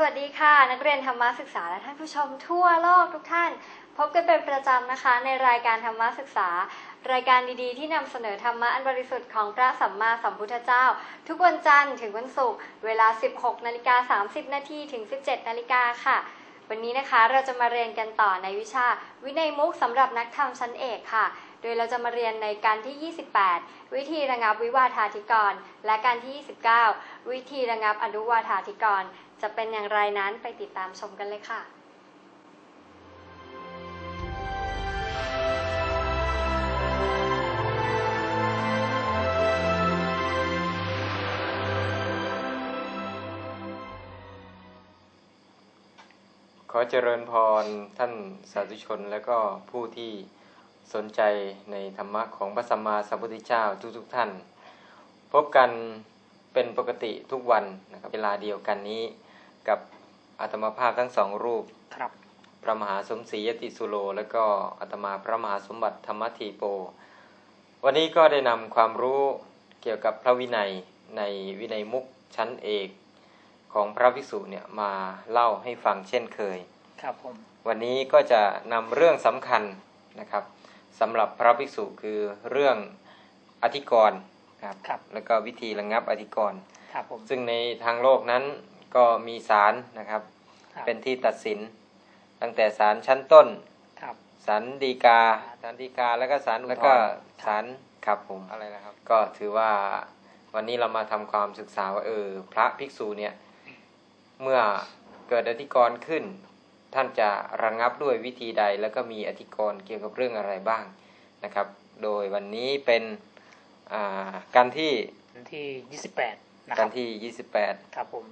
สวัสดีค่ะ นักเรียนธรรมศึกษาและท่านผู้ชมทั่วโลกทุกท่าน พบกันเป็นประจำนะคะ ในรายการธรรมศึกษา รายการดีๆ ที่นำเสนอธรรมะอันบริสุทธิ์ของพระสัมมาสัมพุทธเจ้า ทุกวันจันทร์ถึงวันศุกร์เวลา 16นาฬิกา30นาทีถึง 17นาฬิกาค่ะ วันนี้นะคะเราจะมาเรียนกันต่อในวิชา วินัยมุกสำหรับนักธรรมชั้นเอกค่ะ โดยเราจะมาเรียนในการที่ 28 วิธีระงับวิวาทาธิกร และการที่ 29 วิธีระงับอนุวาทาธิกร จะเป็นอย่างไรนั้นไปติดตามชมกันเลยค่ะขอเจริญพรท่านสาธุชนและก็ผู้ที่สนใจในธรรมะของพระสัมมาสัมพุทธเจ้าทุกๆทท่าน พบกันเป็นปกติทุกวันนะครับเวลาเดียวกันนี้ กับอาตมาภาพทั้งสองรูปครับพระมหาสมศรียติสุโล และก็อาตมาพระมหาสมบัติธรรมทีโป วันนี้ก็ได้นำความรู้เกี่ยวกับพระวินัยในวินัยมุกชั้นเอกของพระภิกษุเนี่ยมาเล่าให้ฟังเช่นเคย ครับผม วันนี้ก็จะนำเรื่องสำคัญนะครับสำหรับพระภิกษุคือเรื่องอธิกรณ์ครับครับแล้วก็วิธีระงับอธิกรณ์ครับผมซึ่งในทางโลกนั้น ก็มีศาลนะครับครับ เป็นที่ตัดสิน ตั้งแต่ศาลชั้นต้นครับศาลฎีกาศาลฎีกาแล้วก็ศาลแล้วก็ศาลครับผมอะไรนะครับ ก็ถือว่าวันนี้เรามาทำความศึกษาว่าเออ พระภิกษุเนี่ย เมื่อเกิดอธิกรณ์ขึ้น ท่านจะระงงับด้วยวิธีใด แล้วก็มีอธิกรณ์เกี่ยวกับเรื่องอะไรบ้างนะครับ โดยวันนี้เป็นอ่าการที่วันที่28นะคการัรบที่28ครับผม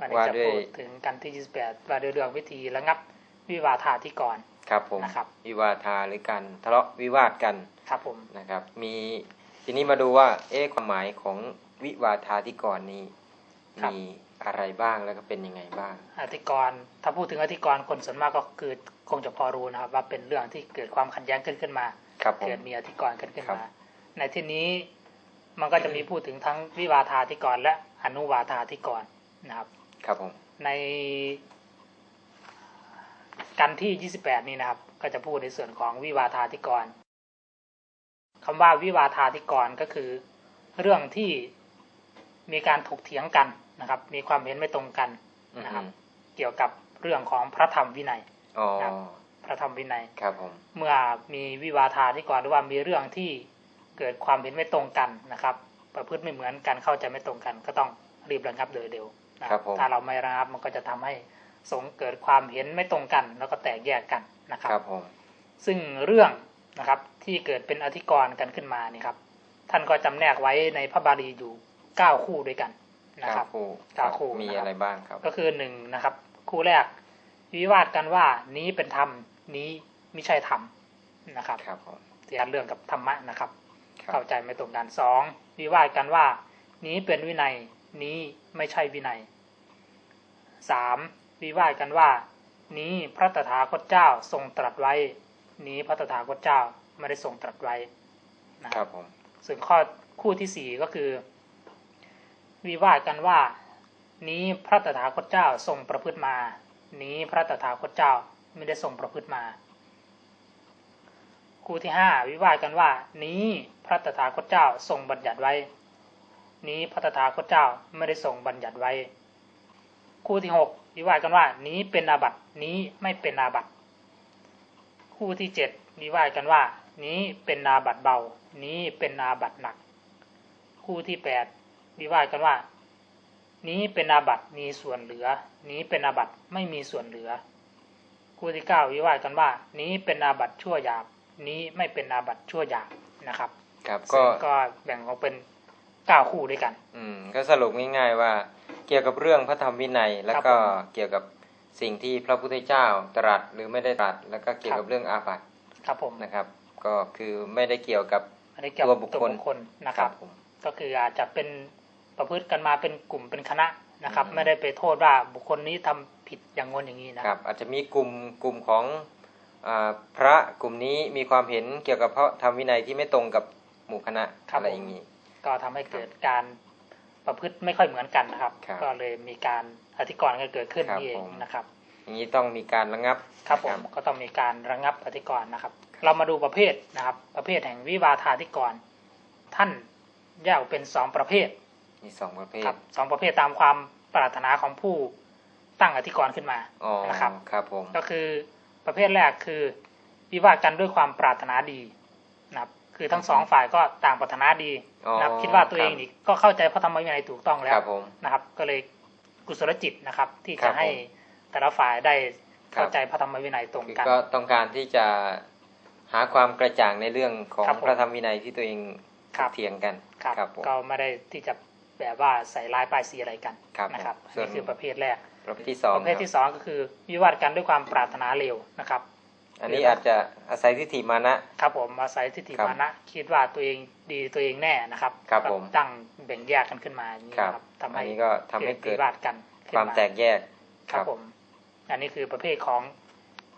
วันนี้ว่าจะด้วยพูดถึงกันที่ 28 ว่าด้วยเรื่องวิธีระงับวิวาทาธิกรครับผมนะครับวิวาทาหรือการทะเลาะวิวาทกันครับผมนะครับ มีทีนี้มาดูว่า เอ๊ะความหมายของวิวาทาธิกรนี้มีอะไรบ้างแล้วก็เป็นยังไงบ้างอธิกรณ์ถ้าพูดถึงอธิกรณ์คนส่วนมากก็คือคงจะพอรู้นะครับ ว่าเป็นเรื่องที่เกิดความขัดแย้งขึ้นขึ้นมาครับผมเกิดมีอธิกรณ์ขึ้นขึ้นครับมา ในที่นี้มันก็จะมีพูดถึงทั้งวิวาทาธิกรณ์และอนุวาทาธิกรณ์นะครับ ครับผมในกันที่ 28 นี้นะครับ ก็จะพูดในส่วนของวิวาทาธิกรคำว่าวิวาทาธิกรก็คือ เรื่องที่มีการถกเถียงกันนะครับ มีความเห็นไม่ตรงกันอืมนะครับ เกี่ยวกับเรื่องของพระธรรมวินัยอ๋อครับพระธรรมวินัยครับผมเมื่อมีวิวาทาธิกรหรือว่ามีเรื่องที่เกิดความเห็นไม่ตรงกันนะครับ ประพฤติไม่เหมือนกันเข้าใจไม่ตรงกัน ก็ต้องรีบระงับโดยเร็ว นะครับถ้าเราไม่ระงับมันก็จะทำให้สงฆ์เกิดความเห็นไม่ตรงกัน แล้วก็แตกแยกกันนะครับครับผมซึ่งเรื่องนะครับที่เกิดเป็นอธิกรณ์กันขึ้นมานี่ครับ ท่านก็จำแนกไว้ในพระบาลีอยู่เก้าคู่ด้วยกันนะคครัรับบคู่เก้าคู่มีนะครับอะไรบ้างครับ ก็คือหนึ่งนะครับ คู่แรกวิวาทกันว่านี้เป็นธรรมนี้ไม่ใช่ธรรมนะครับครับผมเสียเรื่องกับธรรมะนะครับครับเข้าใจไม่ตรงกันสองวิวาทกันว่า นี้เป็นวินัย นี้ไม่ใช่วินัยสามวิวาทกันว่า นี้พระตถาคตเจ้าทรงตรัสไว้ นี้พระตถาคตเจ้าไม่ได้ทรงตรัสไว้นะคครัรับบผมส่วนข้อคู่ที่สี่ก็คือ วิวาทกันว่า นี้พระตถาคตเจ้าทรงประพฤติมา นี้พระตถาคตเจ้าไม่ได้ทรงประพฤติมา คู่ที่ห้าวิวาทกันว่า นี้พระตถาคตเจ้าทรงบัญญัติไว้ นี้พระตถาคตเจ้าไม่ได้ทรงบัญญัติไว้ คู่ที่หกวิวาทกันว่า นี้เป็นอาบัตินี้ไม่เป็นอาบัติคู่ที่เจ็ดวิวาทกันว่า นี้เป็นอาบัติเบา นี้เป็นอาบัติหนัก คู่ที่แปดวิวาทกันว่า นี้เป็นอาบัติมีส่วนเหลือ นี้เป็นอาบัติไม่มีส่วนเหลือ คู่ที่เก้าวิวาทกันว่า นี้เป็นอาบัติชั่วหยาบ นี้ไม่เป็นอาบัติชั่วหยาบนะครับ ครับซึ่ก็งก็แบ่งออกเป็น เก้าคู่ด้วยกัน อืม ก็สรุปง่ายๆว่า เกี่ยวกับเรื่องพระธรรมวินัย แล้วก็ครับผมเกี่ยวกับสิ่งที่พระพุทธเจ้าตรัสหรือไม่ได้ตรัส แล้วก็เกี่ยวกับครับเรื่องอาบัติครับผมนะครับ ก็คือไม่ได้เกี่ยวกับอันนี้เกี่ยวกับตัวบุคตัวคลบุคคลนะครับผมก็คืออาจจะเป็นประพฤติกันมาเป็นกลุ่มเป็นคณะนะครับอืมไม่ได้ไปโทษว่าบุคคลนี้ทำผิดอย่างงนอย่างนี้นะคครัรับบอาจจะมีกลุ่มกลุ่มของอาพระกลุ่มนี้มีความเห็นเกี่ยวกับพระธรรมวินัยที่ไม่ตรงกับหมู่คณะครับอะไรอย่างนี้ ก็ทำให้เกิดการประพฤติไม่ค่อยเหมือนกันนะครับครับก็เลยมีการอธิกรณ์กันเกิดขึ้นครับนี่เองผมนะครับอย่างนี้ต้องมีการระงับครับผมนะก็ต้องมีการระงับอธิกรณ์นะครับ เรามาดูประเภทนะครับ ประเภทแห่งวิวาทาธิกรณ์ท่านแยกออกเป็นสองประเภทมีสองประเภทครับสองประเภทตามความปรารถนาของผู้ตั้งอธิกรณ์ขึ้นมาอ๋อนะครับครับผมก็คือประเภทแรกคือ วิวาทกันด้วยความปรารถนาดีนะครับ คือทั้งสองฝ่ายก็ต่างปรารถนาดีนะครับอ๋อคิดว่าตัวเองครับนี่ก็เข้าใจพระธรรมวินัยถูกต้องแล้ควรับผมนะครับ ก็เลยกุศลจิตนะครับ ที่ครัจะบให้ผมแต่ละฝ่ายได้ครับเข้าใจพระธรรมวินัยตรงคือกันก็ต้องการที่จะหาความกระจ่างในเรื่องของครับผมพระธรรมวินัยที่ตัวเองครับเถียงกันครับครับผมก็ไม่ได้ที่จะแบบว่าใส่ร้ายป้ายสีอะไรกันครับนะครับผมอันส่วนนี่คือประเภทแรกประเภทที่สองประเภทคที่รับสองก็คือวิวาทกันด้วยความปรารถนาเลวนะครับ อันนี้อาจจะอาศัยทิฏฐิมานะ ครับผมอาศัยทิฏฐิครับมานะ คิดว่าตัวเองดีตัวเองแน่นะครับครับก็ผมตั้งแบ่งแยกกันขึ้นมาอย่างนี้ครับนะครับทำอัให้นนี้ก็ทำให้เกิดวิวาทกันขึ้คนวามแตกแยกครับผม อันนี้คือประเภทของ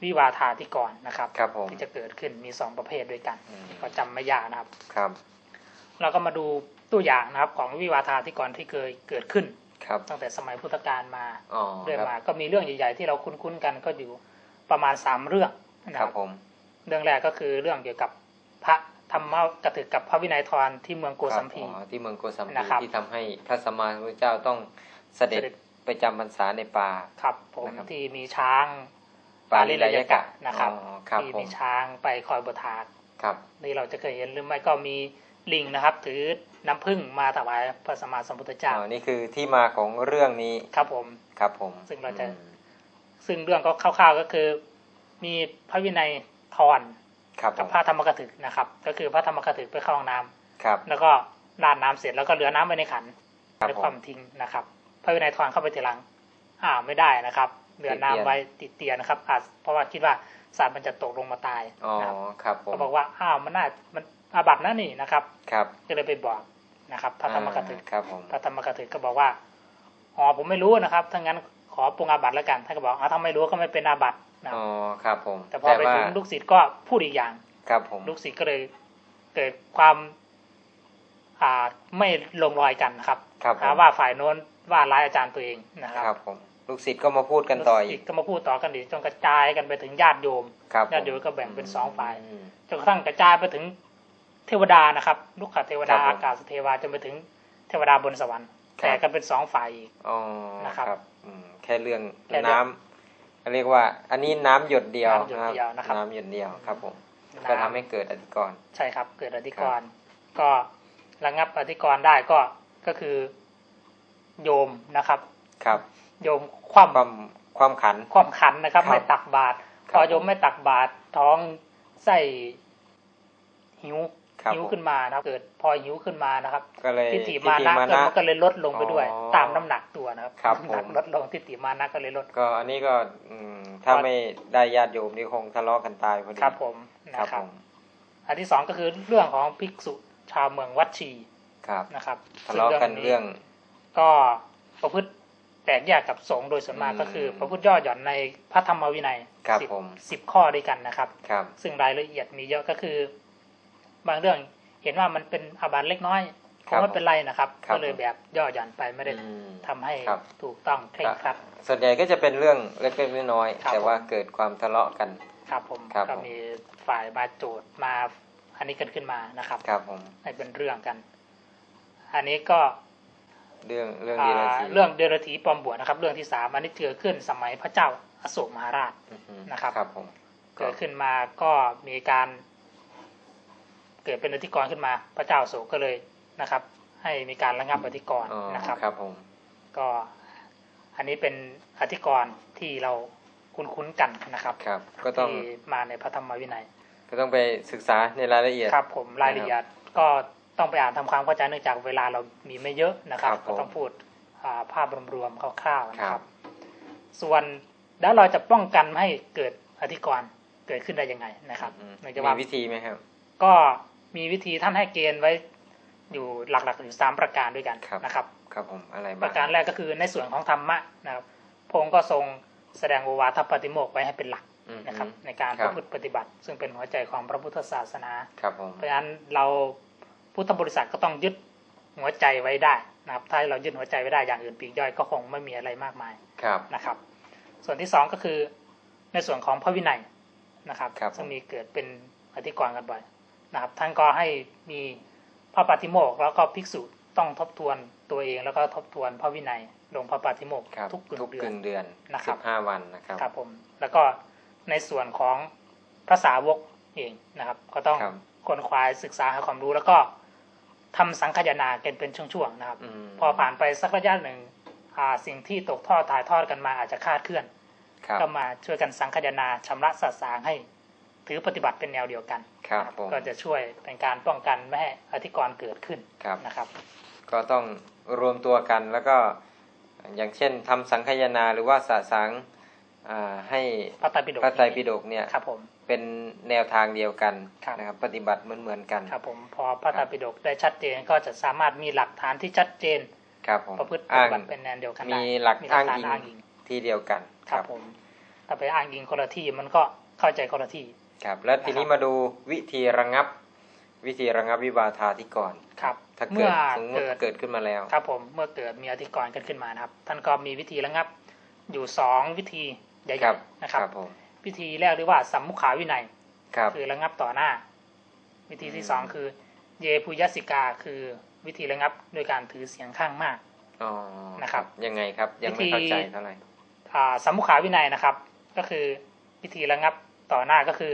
วิวาทาธิกรณ์นะครับครับผมที่จะเกิดขึ้นมีสองประเภทด้วยกันอืมก็จำไม่ยากนะครับครับ เราก็มาดูตัวอย่างนะครับ ของวิวาทาธิกรณ์ที่เคยเกิดขึ้นครับตั้งแต่สมัยพุทธกาลมาอ๋อเรื่อยครับมา ก็มีเรื่องใหญ่ ๆ ที่เราคุ้นๆกันก็อยู่ประมาณสามเรื่อง นะคครัรับบผม เรื่องแรกก็คือเรื่องเกี่ยวกับพระธรรมกถึกกับพระวินัยทรที่เมืองโกสัมพีครับอ๋อที่เมืองโกสัมพีนะครับที่ทำให้พระสัมมาสัมพุทธเจ้าต้องเสด็จเสด็จไปจำพรรษาในป่าครับผมนะครับที่มีช้างปาลิลายกะนะครับอ๋อครับที่ผมมีช้างไปคอยบทาดครับนี่เราจะเคยเห็นหรือไม่ก็มีลิงนะครับ ถือน้ำผึ้งมาถวายพระสัมมาสัมพุทธเจ้าอ๋อนี่คือที่มาของเรื่องนี้ครับผมครับผม ซึ่งเราจะอืมซึ่งเรื่องก็คร่าวๆก็คือ มีพระวินัยทรครับผกับมพระธรรมกถึกนะครับ ก็คือพระธรรมกถึกไปเข้าห้องน้ำครับ แล้วก็ราดน้ำเสร็จแล้วก็เหลือน้ำไว้ในขันครับในผมความทิ้งนะครับ พระวินัยทรเข้าไปทีหลังอ้าวไม่ได้นะครับ เหลือน้ำติดเตียนไว้ติดเตียนนะครับอาจเพราะว่าคิดว่าสารมันจะตกลงมาตายอ๋อนะครับครับผมก็บอกว่าอ้าวมันน่ามันอาบัตินะนี่นะครับ ครับก็เลยไปบอกนะครับพระธรรมกถึกอ่าครับผมพระธรรมกถึกก็บอกว่าอ๋อผมไม่รู้นะครับถ้างั้นขอปรุงอาบัติแล้วกันท่านก็บอกอ๋อถ้าไม่รู้ก็ไม่เป็นอาบัตินะ อ๋อครับผม แต่พอไปว่าถึงลูกศิษย์ก็พูดอีกอย่าง ครับผม ลูกศิษย์ก็เลยเกิดความอ่าไม่ลงรอยกันนะครับครับผมหาว่าฝ่ายโน้นว่าร้ายอาจารย์ตัวเองนะครับครับผมลูกศิษย์ก็มาพูดกันต่อลูอีศิกษย์ก็มาพูดต่อกันอีกจนกระจายกันไปถึงญาติโยมครับผมญาติโยมก็แบ่งเป็นสองฝ่ายมจนกระทั่งกระจายไปถึงเทวดานะครับ ลูกขเทวดาครับผมอากาศเทวาจนไปถึงเทวดาบนสวรรค์ครับแต่กันเป็นสองฝ่ายอีกอ๋อนะครับอืมแค่เรื่องแค่เรื่องน้ำเขา เรียกว่า อันนี้น้ำหยดเดียวน้ำหยดเดียวนะครับน้ำหยดเดียวครับผมน้ำก็ทำให้เกิดอธิกรณ์ใช่ครับ เกิดอธิกครัรบณ์ก็ระงับอธิกรณ์ได้ก็ก็คือ โยมนะครับ ครับ โยมคว่ำความความขัน ความขันนะครับครับไม่ตักบาตรคพรับอโยมไม่ตักบาตรท้องไส้หิวครับ หิวผมขึ้นมานะครับเกิดพอหิวขึ้นมานะครับก็เลยทิฏฐิมานะทิฏฐิก็มันก็เลยลดลงไปด้วยอ๋อตามน้ำหนักตัวนะครับครับน้ำหนักผมลดลงทิฏฐิมานะก็เลยลดก็อันนี้ก็อืมถ้าไม่ได้ญาติโยมนี่คงทะเลาะกันตายพอดีครับผมคนะรับครัผบมอันที่สองก็คือเรื่องของภิกษุชาวเมืองวัดชีครับนะครับทะเลาะกันเรื่อง ก็ประพฤติแตกแยกกับสงฆ์โดยส่วนมากอืมก็คือประพฤติย่อหย่อนในพระธรรมวินัยครับสิบผมสิบข้อด้วยกันนะครับครับ ซึ่งรายละเอียดมีเยอะก็คือ บางเรื่องเห็นว่ามันเป็นอาบัติเล็กน้อยคงไม่เป็นไรนะครับครับก็เลยแบบย่อหย่อนไปไม่ได้อืมทำให้ครับถูกต้องเคร่งครัดส่วนใหญ่ก็จะเป็นเรื่องเล็กๆน้อยครับๆแต่ว่าเกิดความทะเลาะกัน ครับผมครับก็ผมมีฝ่ายมาโจทย์มาอันนี้กันขึ้นมานะครับ ครับผมให้เป็นเรื่องกัน อันนี้ก็เรื่องเรื่องอ่าดีลทีเรื่องเดรธีปลอมบวชนะครับ เรื่องที่สามอันนี้เกิดขึ้นสมัยพระเจ้าอโศกมหาราชอือฮึนะครับ ครับผมเกิดขึ้นมาก็มีการ เกิดเป็นอธิกรณ์ขึ้นมา พระเจ้าอโศกก็เลยนะครับ ให้มีการระงับอธิกรณ์อ๋อนะครับครับผมก็อันนี้เป็นอธิกรณ์ที่เราคุ้นๆกันนะครับครับ ก็ต้องที่มาในพระธรรมวินัย ก็ต้องไปศึกษาในรายละเอียดครับผมรายละเอียดก็ต้องไปอ่านทำความเข้าใจเนื่องจากเวลาเรามีไม่เยอะนะครับครับผมก็ต้องพูดอ่าภาพรวมๆคร่าวๆนะคครัรับบส่วนแล้วเราจะป้องกันไม่ให้เกิดอธิกรณ์เกิดขึ้นได้ยังไงนะครับอืมเนื่องจากว่ามีวิธีไหมครับ ก็ มีวิธีท่านให้เกณฑ์ไว้อยู่หลักๆอยู่สามประการด้วยกันครับนะครับ ครับผมอะไรปบ้างระการแรกก็คือในส่วนของธรรมะนะครับพระองค์ก็ทรงแสดงโอวาทปฏิโมกข์ไว้ให้เป็นหลักอืมนะครับ ในการครัปบระพฤติปฏิบัติ ซึ่งเป็นหัวใจของพระพุทธศาสนาครับผมเพราะฉะนั้นเราพุทธบริษัทก็ต้องยึดหัวใจไว้ได้นะครับ ถ้าเรายึดหัวใจไว้ได้อย่างอื่นปลีกย่อยก็คงไม่มีอะไรมากมายครับนะครับ ส่วนที่สองก็คือในส่วนของพระวินัยนะครับครับซึ่งมีเกิดเป็นอธิกรณ์กันบ่อย นะครับ ท่านก็ให้มีพระปาติโมกข์แล้วก็ภิกษุต้องทบทวนตัวเองแล้วก็ทบทวนพระวินัยลงพระปาติโมกข์ครับทุกกึ่งทุกเดือกนึ่งเดือนนะครับสิบห้าวันนะครับครับผมแล้วก็ในส่วนของพระสาวกเองนะครับ ก็ต้องครับควนขวายศึกษาหาความรู้แล้วก็ทำสังคายนากันเป็นช่วงๆนะครับมพอผ่านไปสักระยะหนึ่งอ่าสิ่งที่ตกทอดถ่ายทอดกันมาอาจจะคลาดเคลื่อนครับก็มาช่วยกันสังคายนาชำระสัตว์สางให้ ถือปฏิบัติเป็นแนวเดียวกันครับนะผมก็จะช่วยเป็นการป้องกันไม่ให้อธิกรณ์เกิดขึ้นครับนะครับ ก็ต้องรวมตัวกันแล้วก็อย่างเช่นทำสังคายนาหรือว่าสะสังอ่าให้พระไตรปิฎกพระไตรปิฎกเนี่ยครับผมเป็นแนวทางเดียวกันครับนะครับปฏิบัติเหมือนเหมือนๆกันครับผมพอพระไตรปิฎกได้ชัดเจนก็จะสามารถมีหลักฐานที่ชัดเจนครับผมประพฤติปอ้าฏิงบัติเป็นแนวเดียวกันได้มีหลักมีอ้างฐนอิงอ้างอิงที่เดียวกันครับผมถ้าไปอ้างอิงคนละที่มันก็เข้าใจคนละที่ ครับ แล้วทีนี้นะครับมาดูวิธีระงับ วิธีระงับวิวาทาที่ก่อนครับ ถ้าเมื่เกิอดสมมติเกิดเกิดขึ้นมาแล้ว ครับผมเมื่อเกิดมีอธิกรณ์กันขึ้นมานะครับ ท่านก็มีวิธีระงับ อยู่สองวิธีใหญ่ครับๆนะครับครับผมวิธีแรกเรียกว่าสัมมุขาวินัยครับคือระงับต่อหน้า วิธีที่สองอืมคือ เยปุยสิกาคือวิธีระงับโดยการถือเสียงข้างมากอ๋อนะครับ ยังไงครับ ยังไม่วิธีเข้าใจเท่าไหร่อ่าสัมมุขาวินัยนะครับ ก็คือวิธีระงับ ต่อหน้าก็คือ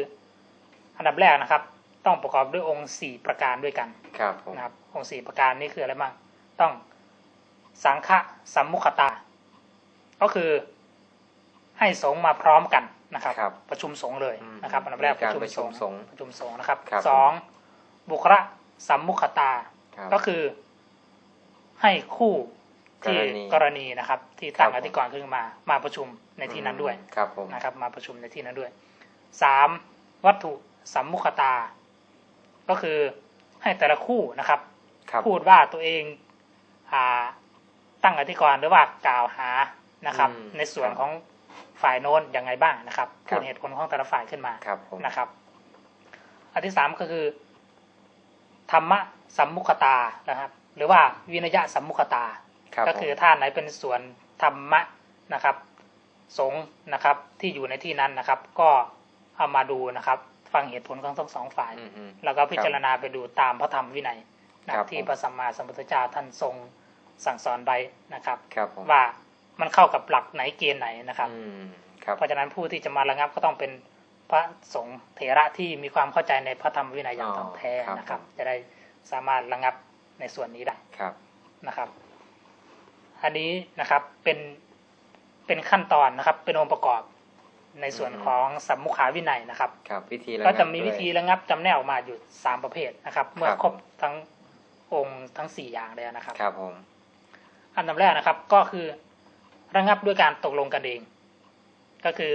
อันดับแรกนะครับ ต้องประกอบด้วยองค์สี่ประการด้วยกันครับผมนะครับ องค์สี่ประการนี้คืออะไรบ้างต้องสังฆะสัมมุขตา ก็คือให้สงฆ์มาพร้อมกันนะครับครับประชุมสงฆ์เลยอืมนะครับ อันดับแรกมีการประชุมสงฆ์ประชุมสงฆ์นะครับครับสองบุคละสัมมุขตาครับก็คือ ให้คู่ที่กรณีกรณีนะครับ ที่ตั้งครับผมอธิกรณ์ขึ้นมามาประชุมในที่นั้นด้วยครับผมนะครับ มาประชุมในที่นั้นด้วย สามวัตถุสัมมุขตา ก็คือให้แต่ละคู่นะครับครับพูดว่าตัวเองอ่าตั้งอธิกรณ์หรือว่ากล่าวหานะครับอืมในส่วนของฝ่ายโน้นยังไงบ้างนะครับครัพูบดเหตุผลของแต่ละฝ่ายขึ้นมาครับผมนะครับ อันที่สามก็คือธรรมะสัมมุขตานะครับ หรือว่าวินยะสัมมุขตาครับก็คือผมถ้าไหนเป็นส่วนธรรมะนะครับ สงฆ์นะครับที่อยู่ในที่นั้นนะครับ ก็ เอามาดูนะครับ ฟังเหตุผลของทั้งสองฝ่ายอืมอืมแล้วก็พิจารณาไปดูตามพระธรรมวินัยนะคครัรับบที่ผมพระสัมมาสัมพุทธเจ้าท่านทรงสั่งสอนไว้นะครับครับผมว่ามันเข้ากับหลักไหนเกณฑ์ไหนนะครับอืมครับเพราะฉะนั้นผู้ที่จะมาระงับก็ต้องเป็นพระสงฆ์เถระที่มีความเข้าใจในพระธรรมวินัยอย่างถ่องแท้นะครับ จะได้สามารถระงับในส่วนนี้ได้ครับนะครับ อันนี้นะครับเป็นเป็นขั้นตอนนะครับ เป็นองค์ประกอบ ในส่วนของสัมมุขาวินัยนะครับครับวิธีรก็งับจะมีวิธีด้วยระงับจำแนกออกมาอยู่สามประเภทนะครับ เมื่อครับครบทั้งองค์ทั้งสี่อย่างแล้วนะครับ ครับผมอันดับแรกนะครับก็คือระงับด้วยการตกลงกันเอง ก็คือ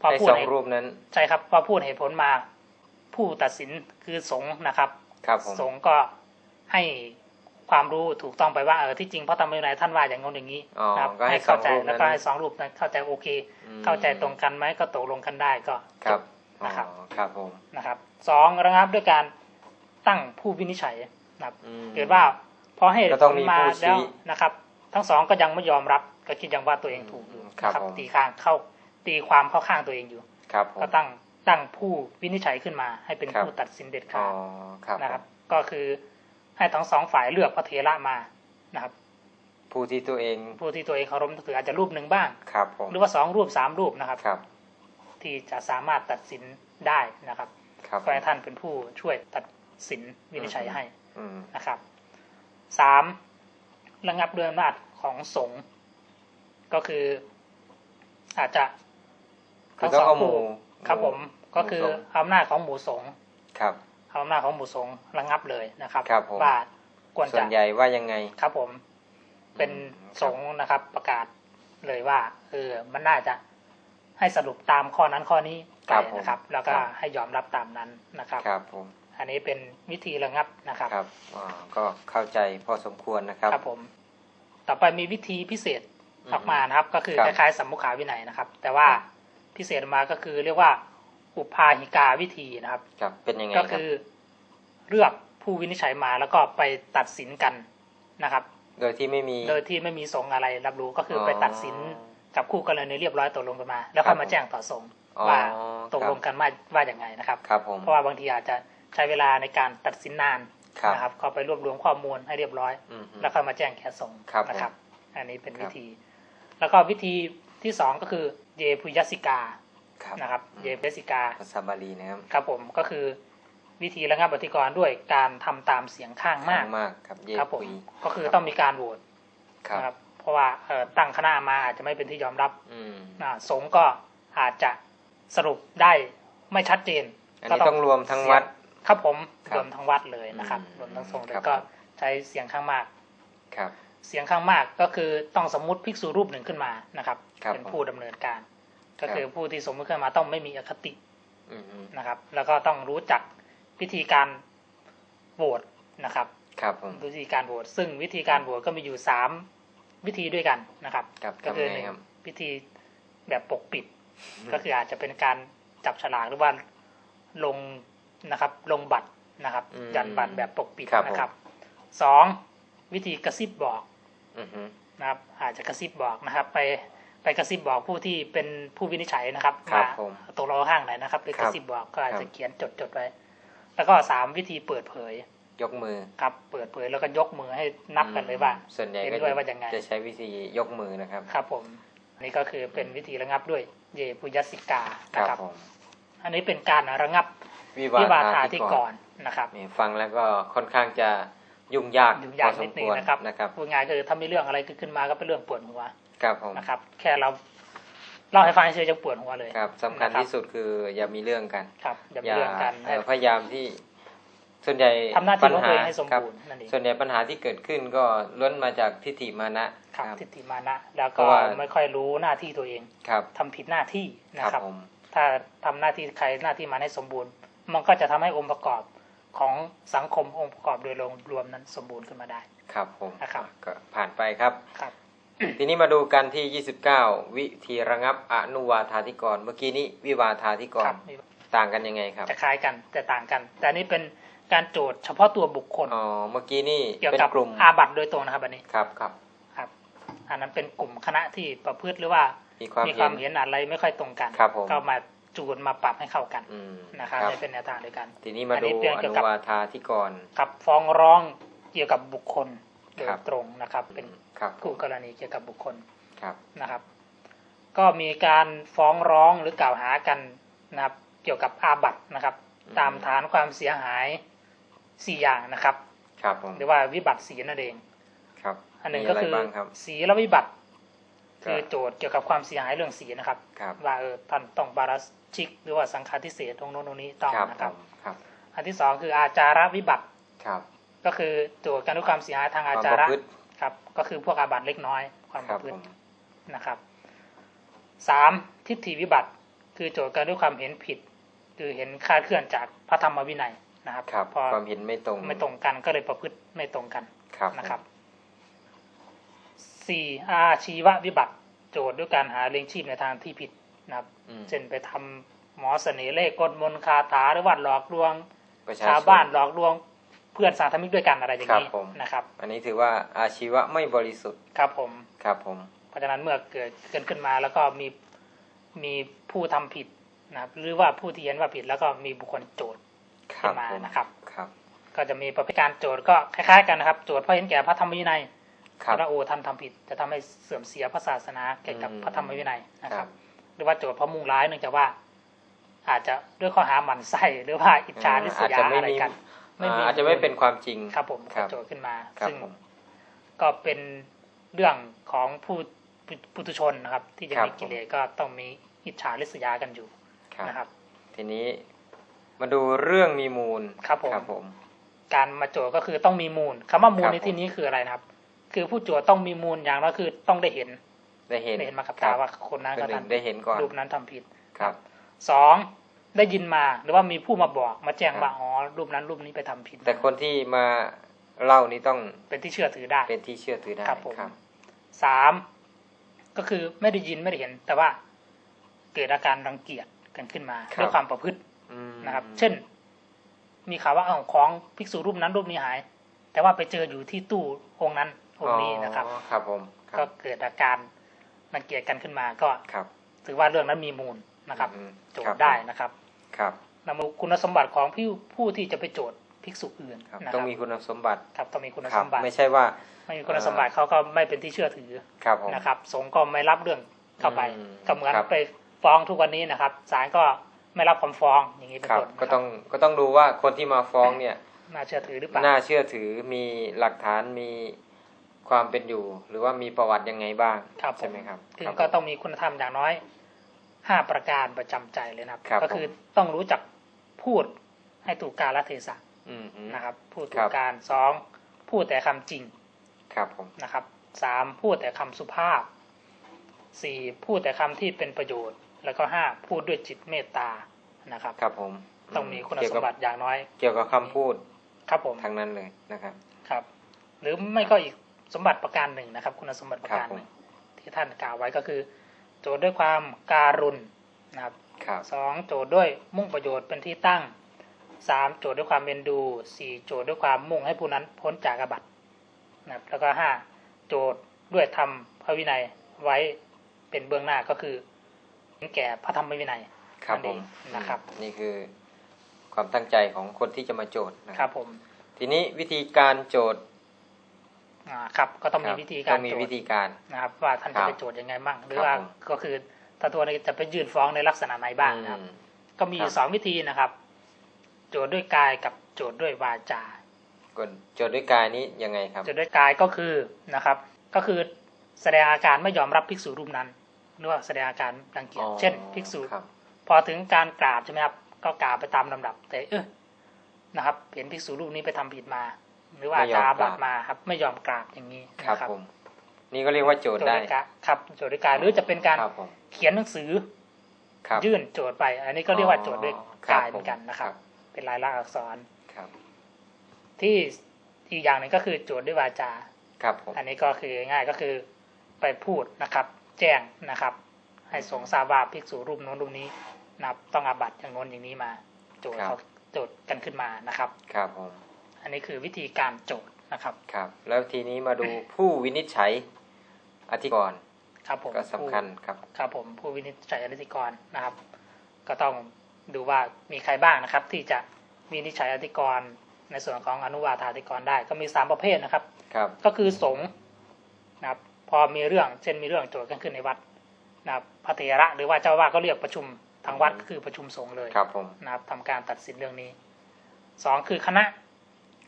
พอในพูดสองเหตุรูปนั้น ใช่ครับ พอพูดเหตุผลมา ผู้ตัดสินคือสงฆ์นะครับ ครับผมสงฆ์ก็ให้ ความรู้ถูกต้องไปว่าเออที่จริงพระธรรมวินัยท่านว่าอย่างงนอย่างนี้อ๋อนะครับก็ให้ให้เข้าใจสองรูปนั้นแล้วก็ให้สองรูปนั้นเข้าใจโอเคอืมเข้าใจตรงกันไหมก็ตกลงกันได้ก็คจรับบนะครับอ๋อครับผมนะครับสองระงับด้วยการตั้งผู้วินิจฉัยนะครับอืมเกิดว่าพอให้เหก็ตุต้ผองลมีมาผู้ชี้แล้วนะครับ ทั้งสองก็ยังไม่ยอมรับก็คิดยังว่าตัวเองถูกอยู่ครับนะครับผมตีข้างเข้าตีความเข้าข้างตัวเองอยู่ครับผมก็ตั้งตั้งผู้วินิจฉัยขึ้นมา ให้เป็นครับผู้ตัดสินเด็ดอ๋อขาดครับนะครับ ก็คือ ให้ทั้งสองฝ่ายเลือกพระเถระมานะครับ ผู้ที่ตัวเอง ผู้ที่ตัวเองเคารพนับถืออาจจะรูปหนึ่งบ้างครับผมหรือว่าสองรูปสามรูปนะครับครับ ที่จะสามารถตัดสินได้นะครับครับก็ให้ท่านเป็นผู้ช่วยตัดสินวินิจฉัยให้อืมนะครับสามระงับด้วยอำนาจของสงฆ์ก็คืออาจจะคือต้องเอาหมู่ครับผมก็คือหมู่สงฆ์อำนาจของหมู่สงฆ์ครับ เอาอำนาจของหมู่สงฆ์ระงับเลยนะครับครับผมว่าควรส่วจะนใหญ่ว่ายังไงครับผม เป็นอืมครับสงฆ์นะครับ ประกาศเลยว่าเออมันน่าจะให้สรุปตามข้อนั้นข้อนี้ไปนะครับ แล้วก็ให้ยอมรับตามนั้นนะครับครับผมอันนี้เป็นวิธีระงับนะครับครับอ่าก็เข้าใจพอสมควรนะครับครับผมต่อไปมีวิธีพิเศษอืมออกมานะครับ ก็คือครัคบล้ายๆสัมมุขาวินัยนะครับ แต่ว่าพิเศษออกมาก็คือเรียกว่า อุปาหิกาวิธีนะครับ ครับ เป็นยังไงก็ครับคือเลือกผู้วินิจฉัยมาแล้วก็ไปตัดสินกันนะครับ โดยที่ไม่มี โดยที่ไม่มีสงฆ์อะไรรับรู้ก็คือออไปตัดสินกับคู่กรณีเรียบร้อยตกลงกันมา แล้วค่อยครัมาบแจ้งต่อสงฆ์อ๋อว่าตกครับลงกันว่าว่าอย่างไงนะครับครับผมเพราะว่าบางทีอาจจะใช้เวลาในการตัดสินนานครับนะครับก็ไปรวบรวมข้อมูลให้เรียบร้อยอืมฮึแล้วค่อยมาแจ้งแก่สงฆ์ครับนะครับผมอันนี้เป็นครับวิธี แล้วก็วิธีที่สองก็คือเยพุยสิกาครับ นะครับเยพุยสิกาภาษาบาลีนะครับครับผมก็คือวิธีระงับปฏิกรณ์ด้วยการทำตามเสียงข้างมากมากครับเยครับผมคุยก็คือต้องมีการโหวตครับนะครับเพราะว่าเอ่อตั้งคณะมาอาจจะไม่เป็นที่ยอมรับอืมอ่าสงฆ์ก็อาจจะสรุปได้ไม่ชัดเจนอันก็นี้ต้องรวมทั้งวัดครับผมครับรวมทั้งวัดเลยนะครับอืมรวมทั้งสงฆ์เลครัยบก็ใช้เสียงข้างมากครับ เสียงข้างมากก็คือต้องสมมุติภิกษุรูปหนึ่งขึ้นมานะครับครับเป็นผมผู้ดำเนินการ ก็ครับคือผู้ที่สมมติขึ้นมาต้องไม่มีอคติอืมฮึนะครับ แล้วก็ต้องรู้จักวิธีการโหวตนะครับครับผมวิธีการโหวตซึ่งวิธีการโหวตก็มีอยู่สามวิธีด้วยกันนะครับครับก็คือทำหไงนึ่งครับวิธีแบบปกปิด ก็คืออาจจะเป็นการจับฉลากหรือว่าลงนะครับ ลงบัตรนะครับอืมยันบัตรแบบปกปิดครับผมนะครับสองวิธีกระซิบบอกอืมฮึนะครับอาจจะกระซิบบอกนะครับ ไป ไปกระซิบบอกผู้ที่เป็นผู้วินิจฉัยนะครับครับว่าผมตกลงห้างไหนนะครับไปคกรับระซิบบอกก็อาจครัจะบเขียนจดจดไว้ แล้วก็สามวิธีเปิดเผย ยกมือครับเปิดเผยแล้วก็ยกมือให้นับกันเลยว่าส่วนใหญ่เห็นก็ด้วยว่ายังไงจะใช้วิธียกมือนะครับ ครับผมอันนี้ก็คือเป็นวิธีระงับด้วย เยปุยสิกาคนะรับครับผมอันนี้เป็นการระงับวิวิวาวาทาทาที่ที่ก่ก่ออนนนะครับนี่ฟังแล้วก็ค่อนข้างจะยุ่งยากยุ่งพยาอกสนิมดนึคงวรนะครับนะครับพูดง่ายคือถ้ามีเรื่องอะไรขึ้นมาก็เป็นเรื่องปวดหัว ครับผมนะครับ แค่เราเล่าให้ฟังเฉยๆจะปวดหัวเลยครับสำคัญนะครับที่สุดคืออย่ามีเรื่องกันครับอย่ามีเรื่องกันเอ่อพยายามที่ส่วนใหญ่ทำหน้าที่ปัญของหาตัวเองให้สมครับบูรณ์นั่นเองส่วนใหญ่ปัญหาที่เกิดขึ้นก็ล้วนมาจากทิฏฐิมานะ ครับ ทิฏฐิมานะ แล้วเพก็ราะว่าไม่ค่อยรู้หน้าที่ตัวเองครับทำผิดหน้าที่คนะรับครับผมถ้าทำหน้าที่ใครหน้าที่มันให้สมบูรณ์ มันก็จะทำให้องค์ประกอบของสังคมองค์ประกอบโดยรวมนั้นสมบูรณ์ขึ้นมาได้ ครับผมนะครับก็ผ่านไปครับครับ ทีนี้มาดูกันที่29วิธีระงับอนุวาทาธิกร เมื่อกี้นี้วิวาทาธิกครรับต่างกันยังไงครับจะคล้ายกันแต่ต่างกัน แต่อันนี้เป็นการโจทย์เฉพาะตัวบุคคลอ๋อเมื่อกี้นี่เกี่ยวเป็นกับกลุ่มอาบัตโดยตรงนะครับอันนี้ครับครับครับ อันนั้นเป็นกลุ่มคณะที่ประพฤติหรือว่ามีความมีคเห็วามนเห็นอะไรไม่ค่อยตรงกันครับผมก็มาจูนมาปรับให้เข้ากันอืมนะครับครับให้เป็นแนวทางด้วยกัน ทีนี้มาอันดูนี้เป็นอเกี่ยวนุกับวาทาธิกรครับฟ้องร้องเกี่ยวกับบุคคลโดยครับตรงนะครับ เป็น ครับคู่กรณีเกี่ยวกับบุคคลครับนะครับ ก็มีการฟ้องร้องหรือกล่าวหากันนะครับ เกี่ยวกับอาบัตนะครับ ตามฐานความเสียหายสี่อย่างนะครับครับผมหรือว่าวิบัติสีนั่นเองครับ อันหนึ่งมีก็อะไรคือบ้างครับสีและวิบัติก็คือโจทย์เกี่ยวกับความเสียหายเรื่องสีนะครับครับว่าเออท่านต้องบาราชิก หรือว่าสังฆาทิเศษตรงโน้นตรงนี้ต้องครับนะผครับมครับ อันที่สองคืออาจาระวิบัติครับ ก็คือโจทย์การด้วยความเสียหายทางควาอามจาประระพฤติครับ ก็คือพวกอาบัติเล็กน้อยความคปรับระพฤผติมนะครับสามทิฏฐิวิบัติคือโจทย์การด้วยความเห็นผิด คือเห็นคลาดเคลื่อนจากพระธรรมวินัยนะครับครับพอความเห็นไม่ตรงไม่ตรงกันก็เลยประพฤติไม่ตรงกันครับนะครับสี่อาชีววิบัติ โจทย์ด้วยการหาเลี้ยงชีพในทางที่ผิดนะครับอืมเช่นไปทำหมอเสน่ห์เลขกลมนต์คาถาหรือว่าหลอกลวงประชาชาวชนบ้านหลอกลวง เพื่อนสาธมิกด้วยกันอะไรอย่างนี้ครับผมนะครับ อันนี้ถือว่าอาชีวะไม่บริสุทธิ์ครับผมครับผม เพราะฉะนั้นเมื่อเกิดเกิดขึ้นมาแล้วก็มีมีผู้ทำผิดนะครับ หรือว่าผู้ที่เห็นว่าผิดแล้วก็มีบุคคลโจทย์คขึ้รับนมาผมนะครับครับ ก็จะมีประเภทการโจทย์ก็คล้ายๆกันนะครับ โจทย์เพราะเห็นแก่พระธรรมวินัยครับพระโอท่านทำผิด จะทำให้เสื่อมเสียพระศาสนาเกี่ยวกับอืมพระธรรมวินัยนะคครัรับบหรือว่าโจทย์เพราะมุ่งร้ายเนื่องจากว่าอาจจะด้วยข้อหาหมั่นไส้หรือว่าอิจฉาริษอาจยาจะไม่อะไรมีกัน อ่าอาจจะไม่เป็นความจริงครับผมครับโจทย์ขึ้นมาครับซึ่งผมก็เป็นเรื่องของผู้ปุถุชนนะครับ ที่จะครับมีกิเลสก็ต้องมีอิจฉาริษยากันอยู่ครับนะครับ ทีนี้มาดูเรื่องมีมูลครับผมครับผมการมาโจทย์ก็คือต้องมีมูลคำว่ามูลครับในที่นี้คืออะไรนะครับ คือผู้โจทย์ต้องมีมูลอย่างก็คือต้องได้เห็น ได้เห็นได้เห็นมากับครัตาบว่าคนนั้นคนก็หนึ่งทำได้เห็นก่อนรูปนั้นทำผิดครับสอง ได้ยินมาหรือว่ามีผู้มาบอกมาแจ้งครับว่าอ๋อรูปนั้นรูปนี้ไปทำผิด แต่คนที่มาเล่านี้ต้องเป็นที่เชื่อถือได้ เป็นที่เชื่อถือได้ครับผมครับสามก็คือไม่ได้ยินไม่ได้เห็น แต่ว่าเกิดอาการรังเกียจกันขึ้นมาด้วยความประพฤติอืมนะครับ เช่น มีข่าวว่าเอาของภิกษุรูปนั้นรูปนี้หาย แต่ว่าไปเจออยู่ที่ตู้องค์นั้นองค์นี้นะครับอ๋อครับผมคก็รับเกิดอาการรังเกียจกันขึ้นมาก็ครับถือว่าเรื่องนั้นมีมูลนะครับอืมโจครัทบย์ได้นะครับ ครับนำมาคุณสมบัติของผู้ผู้ที่จะไปโจทย์ภิกษุอื่นครับนะคต้อรังบมีคุณสมบัติครับต้องมีคุณคสรับมบัติไม่ใช่ว่าไม่มีคุณสมบัติเขาก็ไม่เป็นที่เชื่อถือครับผมนะครับสงฆ์ก็ไม่รับเรื่องเข้าไปอืมก็เหมือนครับไปฟ้องทุกวันนี้นะครับศาลก็ไม่รับคำฟ้องอย่างนี้เป็นครับต้นนะครับก็ต้องก็ต้องดูว่าคนที่มาฟ้องเนี่ยน่าเชื่อถือหรือเปล่าน่าเชื่อถือมีหลักฐานมีความเป็นอยู่ หรือว่ามีประวัติยังไงบ้างครับผใช่ไหมครับซึ่งครับก็ต้องมีคุณธรรมอย่างน้อย ห้าประการประจำใจเลยนะครับครับ ก็คือต้องรู้จักพูดให้ถูกกาลเทศะอืมอืมนะครับ พูดถูครักบการสองพูดแต่คำจริง ครับผมนะครับสามพูดแต่คำสุภาพสี่พูดแต่คำที่เป็นประโยชน์ แล้วก็ห้าพูดด้วยจิตเมตตานะครับ ครับผมต้องมีคุณเกี่ยสวมกับบัติอย่างน้อย เกี่ยวกับคำพูด ครับผมทั้งนั้นเลยนะครับ ครับ หรือไม่ก็อีกสมบัติประการหนึ่งนะครับ คุณสมบัติประการหนึ่งที่ท่านกล่าวไว้ก็คือ โจทย์ด้วยความการุณนะครับครับสองโจทย์ด้วยมุ่งประโยชน์เป็นที่ตั้งสามโจทย์ด้วยความเมนดูสี่โจทย์ด้วยความมุ่งให้ผู้นั้นพ้นจากอาบัตินะครับแล้วก็ห้าโจทย์ด้วยธรรมพระวินัยไว้เป็นเบื้องหน้าก็คือเห็นแก่พระธรรมวินัยครับนั่นผเอมงนะครับอืมนี่คือความตั้งใจของคนที่จะมาโจทย์นะคครัรับบผม ทีนี้วิธีการโจทย์ อ่าครับก็ต้องมีครับวิธีการต้องมีโจทวิย์ธีการนะครับ ว่าท่านครัจะบไปโจทย์ยังไงบ้างหรือครับว่าผมก็คือถ้าตัวนี้จะไปยื่นฟ้องในลักษณะไหนบ้างนะครับอืมก็มีอยู่ครับสองวิธีนะครับ โจทย์ด้วยกายกับโจทย์ด้วยวาจากดโจทย์ด้วยกายนี้ยังไงครับโจทย์ด้วยกายก็คือนะครับ ก็คือแสดงอาการไม่ยอมรับภิกษุรูปนั้นหรือว่าแสดงอาการรังเกียจอ๋อเช่นภิกษุครับพอถึงการกราบใช่ไหมครับ ก็กราบไปตามลำดับ แต่เออนะครับ เห็นภิกษุรูปนี้ไปทำผิดมา หรือว่าไม่ยอมจาบัตกราบมาครับ ไม่ยอมกราบอย่างนี้ครับนะผมนี่ก็เรียกว่าโจโจททย์ย์ได้ด้วยกายครับโจทย์ด้วยกายหรือจะเป็นการครับผมเขียนหนังสือครับยื่นโจทย์ไป อันนี้ก็เรียกว่าโจทย์ด้วยอ๋อกายครับเหมือนกันนะครับผมเป็นลายลักษณ์อักษรครับที่อีกอย่างหนึ่งก็คือโจทย์ด้วยวาจาครับผมอันนี้ก็คือง่ายก็คือไปพูดนะครับ แจ้งนะครับ ให้สงฆ์ทราบว่าภิกษุรูปโน้นรูปนี้นะครับต้องอาบัตอย่างโน้นอย่างนี้มา โจทย์เขาโจทย์กันขึ้นมานะครับ ครับผม อันนี้คือวิธีการโจทย์นะครับครับ แล้วทีนี้มาดูผู้วินิจฉัยอธิกรณ์ครับผมก็สำคัญครับครับผมผู้วินิจฉัยอธิกรณ์นะครับ ก็ต้องดูว่ามีใครบ้างนะครับ ที่จะวินิจฉัยอธิกรณ์ในส่วนของอนุวาธาธิกรณ์ได้ก็มีสามประเภทนะครับครับก็คือสงฆ์นะครับพอมีเรื่องเช่นมีเรื่องโจทย์กันขึ้นในวัดนะครับพระเถระหรือว่าเจ้าอาวาสก็เรียกประชุมทางวัดก็คือประชุมสงฆ์เลยครับผมนะครับทำการตัดสินเรื่องนี้สองคือคณะ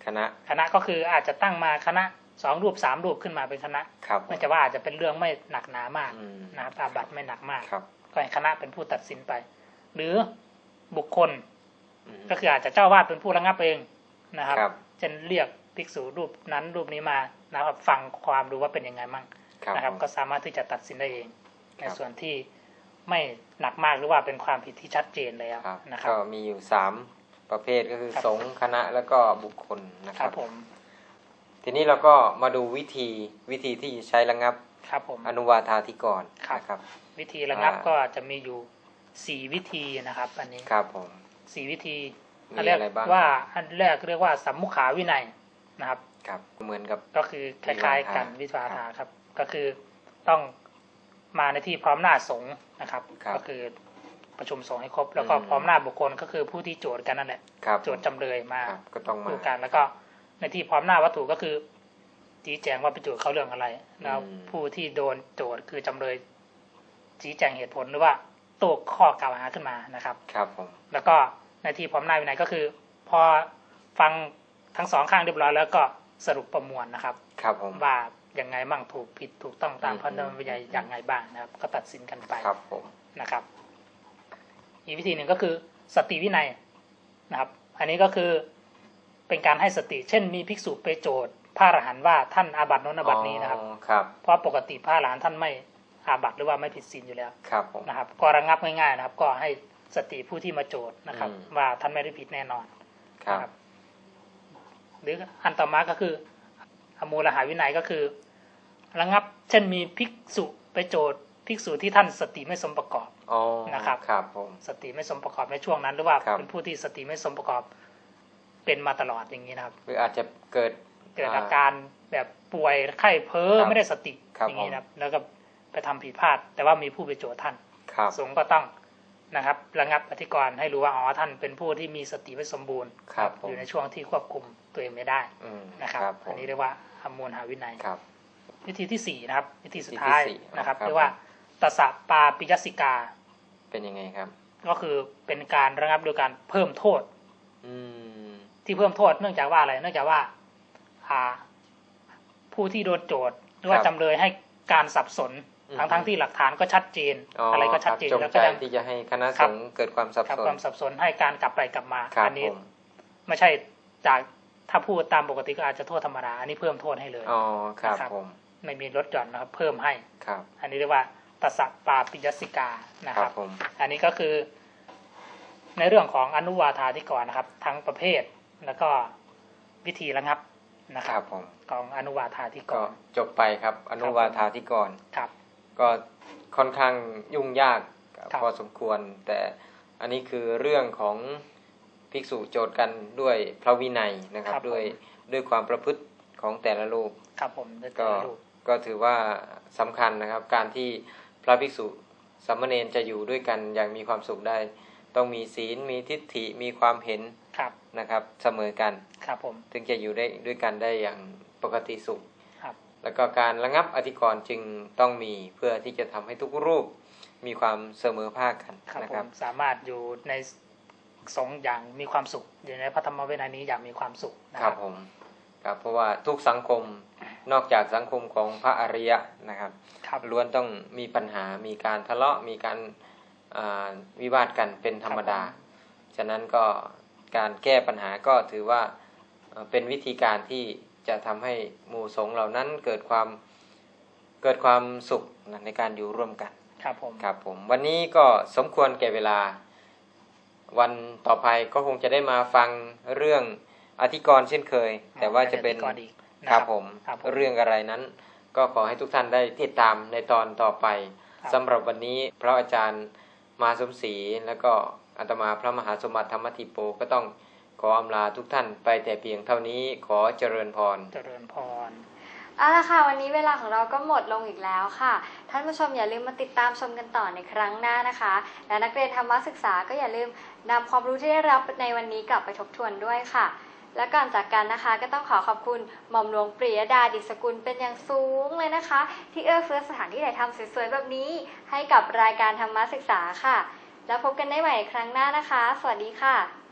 คณะคณะก็คืออาจจะตั้งมาคณะสองรูปสามรูปขึ้นมาเป็นคณะครับผมไม่จะว่าอาจจะเป็นเรื่องไม่หนักหนามากอืมนะครับอาบัติไม่หนักมากครับก็ให้คณะเป็นผู้ตัดสินไป หรือบุคคลอืมก็คืออาจจะเจ้าวาดเป็นผู้ระงับเองนะครับครับเช่นเรียกภิกษุรูปนั้นรูปนี้มานะครับฟังความดูว่าเป็นยังไงมั่งครับนะครับผมก็สามารถที่จะตัดสินได้เองคในรับส่วนที่ไม่หนักมากหรือว่าเป็นความผิดที่ชัดเจนแล้วครับนะครับก็มีอยู่สาม ประเภทก็คือครับสงฆ์คณะแล้วก็บุคคลนะคครัรับบผม ทีนี้เราก็มาดูวิธีวิธีที่ใช้ระงับครับผมอนุวาธาธิกรณ์ครับนะครับ วิธีระงับอ่าก็จะมีอยู่สี่วิธีนะครับอันนี้ครับผมสี่วิธีมีอันแรกอะไรบ้างว่าอันแรกเรียกว่าสัมมุขาวินัยนะครับครับเหมือนกับก็คือคล้ายๆกันวิวิวาวาทาทาครับ ก็คือต้องมาในที่พร้อมหน้าสงฆ์นะครับครับ ก็คือ ประชุมสงฆ์ให้ครบ แล้วก็อืมพร้อมหน้าบุคคลก็คือผู้ที่โจทย์กันนั่นแหละครับโจทย์จำเลยมาครับก็ต้องมาดูกันแล้วก็ในที่พร้อมหน้าวัตถุก็คือชี้แจงว่าเป็นโจทย์เขาเรื่องอะไร แล้วอืมผู้ที่โดนโจทย์คือจำเลยชี้แจงเหตุผลหรือว่าโต้ข้อกล่าวหาขึ้นมานะครับ ครับผมแล้วก็ในที่พร้อมหน้าวินัยก็คือ พอฟังทั้งสองข้างเรียบร้อยแล้วก็สรุปประมวลนะครับ ครับผมว่ายังไงบ้างถูกผิดถูกต้องตามอืมพระธรรมวินัยอย่างไงบ้างนะครับ ก็ตัดสินกันไปครับผมนะครับ อีกวิธีหนึ่งก็คือสติวินัยนะครับ อันนี้ก็คือเป็นการให้สติ เช่น มีภิกษุไปโจทย์พระอรหันต์ว่าท่านอาบัติโน้นอาบัตินี้นะครับอ๋อครับ เพราะปกติพระอรหันต์ท่านไม่อาบัติหรือว่าไม่ผิดศีลอยู่แล้วครับผมนะครับ ก็ระงับง่ายๆนะครับ ก็ให้สติผู้ที่มาโจทย์นะครับอืมว่าท่านไม่ได้ผิดแน่นอนครับนะครับ หรืออันต่อมาก็คืออมูลหาวินัยก็คือ ระงับ เช่นมีภิกษุไปโจทย์ภิกษุที่ท่านสติไม่สมประกอบอ๋อ นะครับครับผมสติไม่สมประกอบในช่วงนั้น หรือว่าครับเป็นผู้ที่สติไม่สมประกอบเป็นมาตลอดอย่างนี้นะครับ หรืออาจจะเกิดเกิดอ่าอาการแบบป่วยไข้เพ้อครับไม่ได้สติครับอย่างนี้ผมนะครับ แล้วก็ไปทำผิดพลาด แต่ว่ามีผู้ไปโจทย์ท่านครับสงฆ์ก็ต้องนะครับ ระงับอธิกรณ์ให้รู้ว่าอ๋อท่านเป็นผู้ที่มีสติไม่สมบูรณ์ครับผมอยู่ในช่วงที่ควบคุมตัวเองไม่ได้อืมนะครับครับผอันมนี้เรียกว่าอมวลหาวินัยครับ วิธีที่สี่นะครับ วิธีสุดวิธีที่ท้ายสี่นะครับครับเรียกว่าตสสะปาปิยสิกา เป็นยังไงครับ ก็คือเป็นการระงับโดยการเพิ่มโทษ อืม ที่เพิ่มโทษเนื่องจากว่าอะไร เนื่องจากว่าอ่า ผู้ที่โดนโจทย์หรือว่าครับจำเลยให้การสับสนอืมทั้งทั้งๆที่หลักฐานก็ชัดเจน อะไรก็ชัดเจนครับจงแล้วใจก็ยังที่จะให้คณะครัสบงฆ์เกิดความสับครับสนความสับสนให้การกลับไปกลับมาครับอันี้ผมไม่ใช่จากถ้าพูดตามปกติก็อาจจะโทษธรรมดาอันนี้เพิ่มโทษให้เลยอ๋อครับนะครับผมไม่มีลดหย่อนนะครับ เพิ่มให้ครับ อันนี้เรียกว่า ตสสะปาปิยสิกานะคครัรับบผมอันนี้ก็คือ ในเรื่องของอนุวาธาธิกรนะครับ ทั้งประเภทแล้วก็วิธีระงับนะคครัรับบผมของอนุวาธาธิกก็รจบไปครับ อนุวาธาธิกรครับ ก็ค่อนข้างยุ่งยากครับพอสมควร แต่อันนี้คือเรื่องของภิกษุโจทย์กันด้วยพระวินัยนะครับด้วยด้วยความประพฤติของแต่ละรูปครับผมได้ก็แต่ละรูปก็ถือว่าสำคัญนะครับ การที่พ ระภิกษุสามเณรจะอยู่ด้วยกันอย่างมีความสุขได้ ต้องมีศีลมีทิฏฐิมีความเห็นครับนะครับ เสมอกันครับผมถึงจะอยู่ได้ด้วยกันได้อย่างปกติสุขครับ แล้วก็การระงับอธิกรณ์จึงต้องมีเพื่อที่จะทำให้ทุกรูปมีความเสมอภาคกันครับนะผครับมสามารถอยู่ในสงฆ์อย่างมีความสุขอยู่ในพระธรรมวินัยนี้อย่างมีความสุขนะคครัรับบผมครับเพราะว่าทุกสังคม นอกจากสังคมของพระอริยะนะครับครับล้วนต้องมีปัญหามีการทะเลาะมีการอ่าวิวาทกันเป็นธรรมดา ฉะนั้นก็การแก้ปัญหาก็ถือว่าเอ่อเป็นวิธีการที่จะทำให้หมู่สงฆ์เหล่านั้นเกิดความเกิดความสุขนะในการอยู่ร่วมกัน ครับผมครับผมวันนี้ก็สมควรแก่เวลา วันต่อไปก็คงจะได้มาฟังเรื่องอธิกรณ์เช่นเคย แต่ว่าจะเป็นก่อนอีกนะ คครัรับบผมครับผมเรื่องอะไรนั้น ก็ขอให้ทุกท่านได้ติดตามในตอนต่อไปครับสำหรับวันนี้พระอาจารย์มาสมศรีแล้วก็อาตมาพระมหาสมบัติธรรมธิโปก็ต้องขออำลาทุกท่านไปแต่เพียงเท่านี้ขอเจริญพร เจริญพรเอาละค่ะวันนี้เวลาของเราก็หมดลงอีกแล้วค่ะ ท่านผู้ชมอย่าลืมมาติดตามชมกันต่อในครั้งหน้านะคะ และนักเรียนธรรมศึกษาก็อย่าลืมนำความรู้ที่ได้รับในวันนี้กลับไปทบทวนด้วยค่ะ และก่อนจากกันนะคะ ก็ต้องขอขอบคุณหม่อมหลวงปรียดาดิศกุลเป็นอย่างสูงเลยนะคะ ที่เอื้อเฟื้อสถานที่ถ่ายทำสวยๆแบบนี้ ให้กับรายการธรรมศึกษาค่ะ แล้วพบกันได้ใหม่ครั้งหน้านะคะ สวัสดีค่ะ